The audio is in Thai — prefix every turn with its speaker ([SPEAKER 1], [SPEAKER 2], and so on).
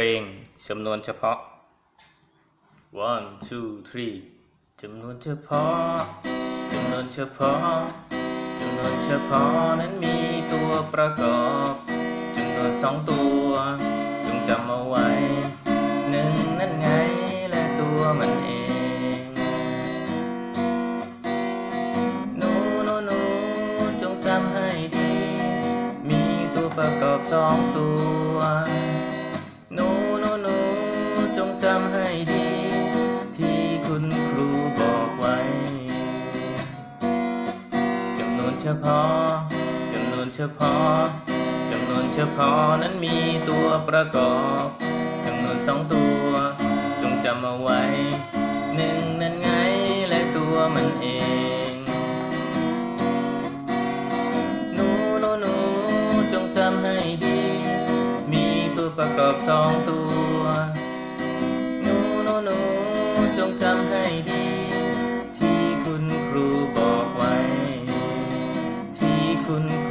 [SPEAKER 1] ลงจำนวนเฉพาะ one two three จำนวนเฉพาะจำนวนเฉพาะจำนวนเฉพาะนั้นมีตัวประกอบจำนวนสองตัวจงจำเอาไว้หนึ่งนั่นไงและตัวมันเองหนูหนูหนูจงจำให้ดี มีตัวประกอบสองตัว ฉพาะจำนวนเฉพาะจำนวนเฉพาะนั้นมีตัวประกอบจำนวนสองตัว จงจำเอาไว้หนึ่งนั่นไงและตัวมันเองหนูหนูหนูจงจำให้ดี มีตัวประกอบสองตัวหนูหนูหนูจงจำให้ดี pun